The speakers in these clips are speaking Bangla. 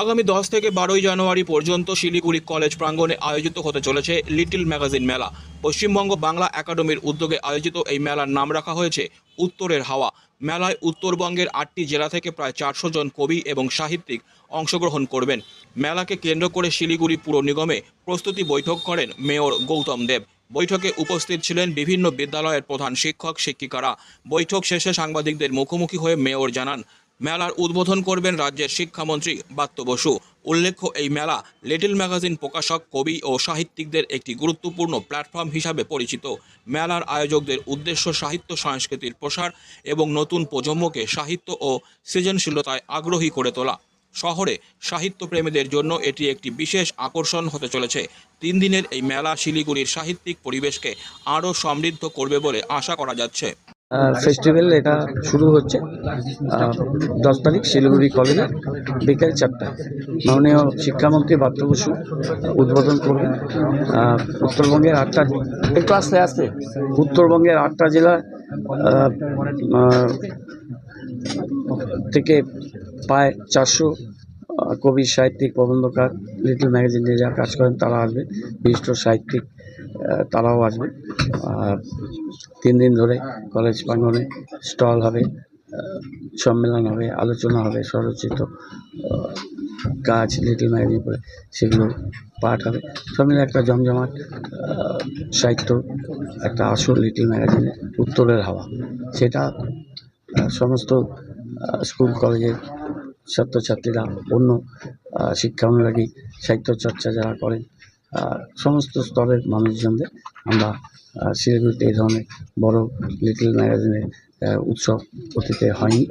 আগামী দশ থেকে বারোই জানুয়ারি পর্যন্ত শিলিগুড়ি কলেজ প্রাঙ্গণে আয়োজিত হতে চলেছে লিটল ম্যাগাজিন মেলা। পশ্চিমবঙ্গ বাংলা একাডেমির উদ্যোগে আয়োজিত এই মেলার নাম রাখা হয়েছে উত্তরের হাওয়া। মেলায় উত্তরবঙ্গের আটটি জেলা থেকে প্রায় চারশো জন কবি এবং সাহিত্যিক অংশগ্রহণ করবেন। মেলাকে কেন্দ্র করে শিলিগুড়ি পুর নিগমে প্রস্তুতি বৈঠক করেন মেয়র গৌতম দেব। বৈঠকে উপস্থিত ছিলেন বিভিন্ন বিদ্যালয়ের প্রধান শিক্ষক, শিক্ষিকারা। বৈঠক শেষে সাংবাদিকদের মুখোমুখি হয়ে মেয়র জানান মেলার উদ্বোধন করবেন রাজ্যের শিক্ষামন্ত্রী বাত্য বসু। উল্লেখ্য, এই মেলা লিটল ম্যাগাজিন প্রকাশক, কবি ও সাহিত্যিকদের একটি গুরুত্বপূর্ণ প্ল্যাটফর্ম হিসাবে পরিচিত। মেলার আয়োজকদের উদ্দেশ্য সাহিত্য, সংস্কৃতির প্রসার এবং নতুন প্রজন্মকে সাহিত্য ও সৃজনশীলতায় আগ্রহী করে তোলা। শহরে সাহিত্যপ্রেমীদের জন্য এটি একটি বিশেষ আকর্ষণ হতে চলেছে। তিন দিনের এই মেলা শিলিগুড়ির সাহিত্যিক পরিবেশকে আরও সমৃদ্ধ করবে বলে আশা করা যাচ্ছে। ফেস্টিভ্যাল এটা শুরু হচ্ছে দশ তারিখ শিলিগুড়ি কলেজে, বিকেল চারটায়। মাননীয় শিক্ষামন্ত্রী বাত্য বসু উদ্বোধন করবেন। উত্তরবঙ্গের আটটা একটু আস্তে আস্তে। উত্তরবঙ্গের আটটা জেলা থেকে প্রায় চারশো কবি সাহিত্যিক প্রবন্ধকার লিটল ম্যাগাজিনে যারা কাজ করেন তারা আসবেন বিশিষ্ট সাহিত্যিক তারাও আসবেন আর তিন দিন ধরে কলেজ প্রাঙ্গনে স্টল হবে সম্মেলন হবে, আলোচনা হবে, স্বরচিত কাজ লিটল ম্যাগাজিন করে সেগুলো পাঠ হবে। সব মিলে একটা জমজমাট সাহিত্য, একটা আসল লিটল ম্যাগাজিনে উত্তরের হাওয়া। সেটা সমস্ত স্কুল, কলেজের ছাত্রছাত্রীরা অন্য শিক্ষা অনুরাগী সাহিত্য চর্চা যারা করেন সমস্ত স্তরের মানুষজনদের আমরা শিলিগুড়িতে এই ধরনের বড় লিটল ম্যাগাজিনের উৎসব অতীতে হয়নি।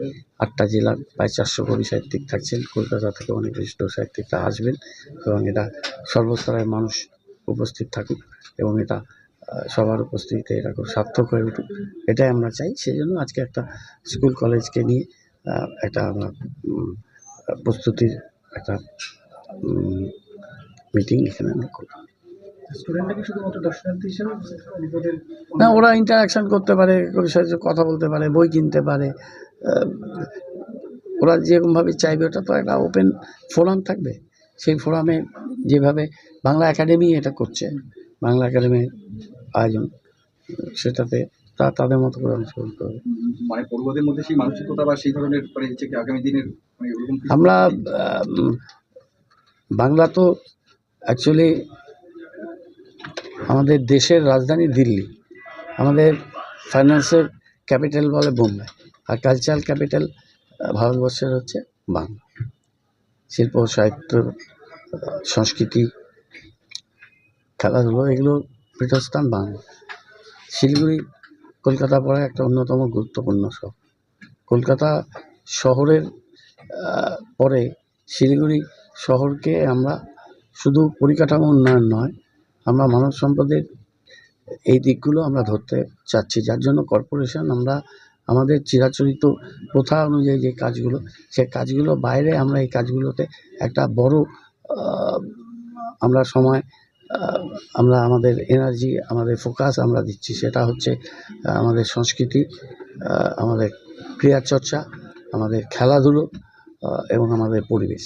আটটা জেলার প্রায় চারশো কবি সাহিত্যিক থাকছেন। কলকাতা থেকে অনেক বিশিষ্ট সাহিত্যিকরা আসবেন এবং এটা সর্বস্তরের মানুষ উপস্থিত থাকুক এবং এটা সবার উপস্থিতিতে এটা খুব সার্থক হয়ে উঠুক। এটাই আমরা চাই। সেই জন্য আজকে একটা স্কুল কলেজকে নিয়ে একটা আমরা প্রস্তুতির একটা মিটিং এখানে আমি করলাম। না ওরা ইন্টারাকশন করতে পারে কবির সাথে কথা বলতে পারে বই কিনতে পারে ওরা যেরকমভাবে চাইবে ওটা তো একটা ওপেন ফোরাম থাকবে। সেই ফোরামে যেভাবে বাংলা একাডেমি এটা করছে বাংলা একাডেমির আয়োজন সেটাতে তা তাদের মতো করে অংশগ্রহণ করবে মানে পড়ুয়াদের মধ্যে সেই মানসিকতা বা সেই ধরনের মানে হচ্ছে কি আগামী দিনের মানে আমরা বাংলা তো অ্যাকচুয়ালি আমাদের দেশের রাজধানী দিল্লি। আমাদের ফাইন্যান্সের ক্যাপিটাল বলে বোম্বে আর কালচারাল ক্যাপিটাল ভারতবর্ষের হচ্ছে বাংলা। শিল্প সাহিত্য সংস্কৃতি খেলাধুলো এগুলো পীঠস্থান বাংলা। শিলিগুড়ি কলকাতা পরে একটা অন্যতম গুরুত্বপূর্ণ শহর। কলকাতা শহরের পরে শিলিগুড়ি শহরকে আমরা শুধু পরিকাঠামো উন্নয়ন নয়, আমরা মানব সম্পদের এই দিকগুলো আমরা ধরতে চাচ্ছি। যার জন্য কর্পোরেশন আমরা, আমাদের চিরাচরিত প্রথা অনুযায়ী যে কাজগুলো, সে কাজগুলো বাইরে আমরা এই কাজগুলোতে একটা বড় আমরা সময় আমরা আমাদের এনার্জি আমাদের ফোকাস আমরা দিচ্ছি। সেটা হচ্ছে আমাদের সংস্কৃতি আমাদের ক্রিয়া চর্চা আমাদের খেলাধুলো এবং আমাদের পরিবেশ।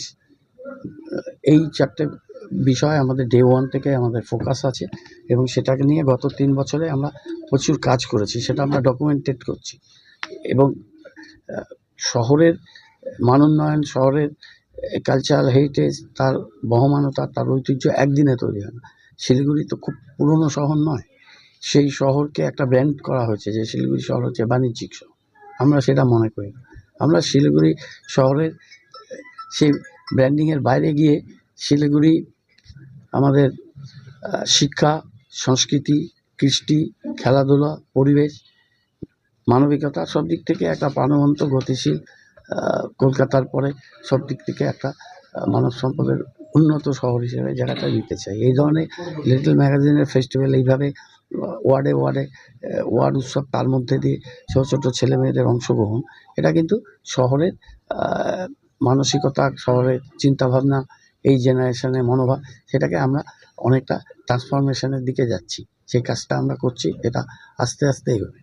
এই চারটে বিষয় আমাদের ডে ওয়ান থেকে আমাদের ফোকাস আছে এবং সেটাকে নিয়ে গত তিন বছরে আমরা প্রচুর কাজ করেছি। সেটা আমরা ডকুমেন্টেড করছি। এবং শহরের মানোন্নয়ন শহরের কালচারাল হেরিটেজ তার বহমানতা, তার ঐতিহ্য একদিনে তৈরি হয় না। শিলিগুড়ি তো খুব পুরনো শহর নয়। সেই শহরকে একটা ব্র্যান্ড করা হয়েছে যে শিলিগুড়ি শহর হচ্ছে বাণিজ্যিক শহর। আমরা সেটা মনে করি আমরা শিলিগুড়ি শহরের সেই ব্র্যান্ডিংয়ের বাইরে গিয়ে শিলিগুড়ি আমাদের শিক্ষা, সংস্কৃতি, কৃষ্টি, খেলাধুলা, পরিবেশ, মানবিকতা সব দিক থেকে একটা প্রাণবন্ত, গতিশীল কলকাতার পরে সব দিক থেকে একটা মানব সম্পদের উন্নত শহর হিসেবে জায়গাটা নিতে চাই। এই ধরনের লিটল ম্যাগাজিনের ফেস্টিভ্যাল এইভাবে ওয়ার্ডে ওয়ার্ডে ওয়ার্ড উৎসব তার মধ্যে দিয়ে ছোটো ছোটো ছেলে মেয়েদের অংশগ্রহণ এটা কিন্তু শহরের মানসিকতা শহরের চিন্তাভাবনা এই জেনারেশনের মনোভাব সেটাকে আমরা অনেকটা ট্রান্সফরমেশনের দিকে যাচ্ছি। সেই কাজটা আমরা করছি এটা আস্তে আস্তে এগোবে।